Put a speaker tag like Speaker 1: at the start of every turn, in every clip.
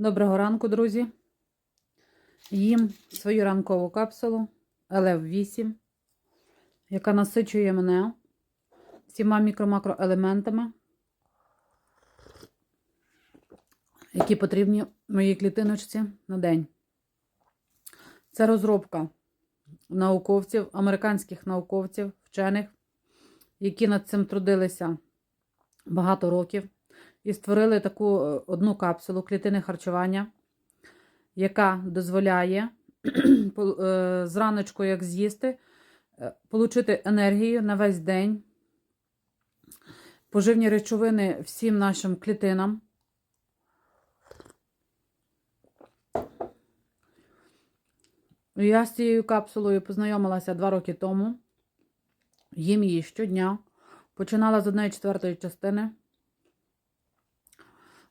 Speaker 1: Доброго ранку, друзі. Їм свою ранкову капсулу LF8, яка насичує мене всіма мікро-макроелементами, які потрібні моїй клітиночці на день. Це розробка науковців, американських науковців, вчених, які над цим трудилися багато років і створили таку е, одну капсулу клітини харчування, яка дозволяє е, зраночку, як з'їсти, е, отримати енергію на весь день, поживні речовини всім нашим клітинам. Я з цією капсулою познайомилася два роки тому. Їм її щодня. Починала з одної четвертої частини.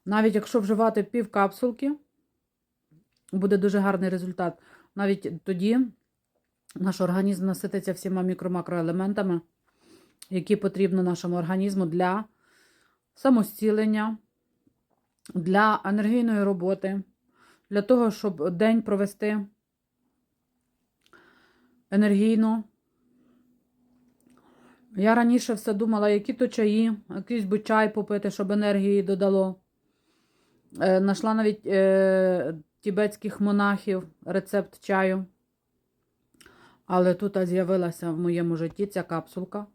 Speaker 1: Навіть якщо вживати пів капсулки, буде дуже гарний результат. Навіть тоді наш організм насититься всіма мікро-макроелементами, які потрібні нашому організму для самостілення, для енергійної роботи, для того, щоб день провести енергійно. Я раніше все думала, які то чаї, якийсь би чай попити, щоб енергії додало. Е, Нашла навіть е, тібетських монахів рецепт чаю. Але тут з'явилася в моєму житті ця капсулка.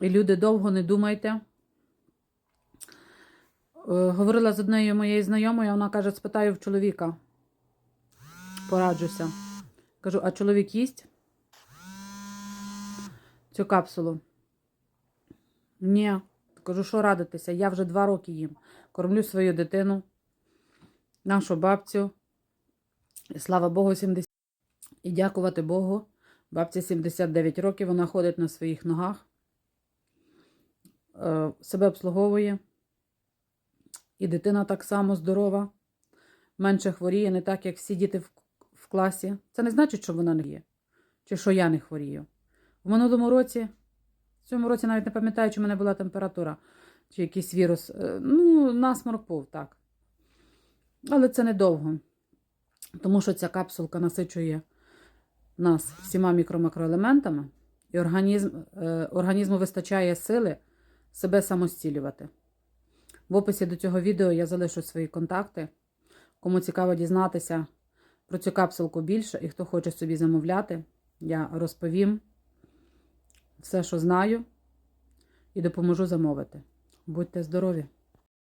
Speaker 1: І люди довго не думайте. Е, говорила з однією моєю знайомою, вона каже, спитаю в чоловіка. Пораджуся. Кажу, а чоловік їсть цю капсулу? Ні. Кажу, що радитися? Я вже два роки їм. Кормлю свою дитину, нашу бабцю. І слава Богу, 70. І дякувати Богу. Бабці 79 років, вона ходить на своїх ногах, е, себе обслуговує. І дитина так само здорова, менше хворіє, не так, як всі діти в класі. Це не значить, що вона не є, чи що я не хворію. В минулому році, цьому році навіть не пам'ятаю, чи в мене була температура, чи якийсь вірус. Е, Ну, насморк був, так. Але це недовго, тому що ця капсулка насичує нас всіма мікро-макроелементами, і організм, е, організму вистачає сили себе самостілювати. В описі до цього відео я залишу свої контакти. Кому цікаво дізнатися про цю капсулку більше і хто хоче собі замовляти, я розповім все, що знаю, і допоможу замовити. Будьте здорові!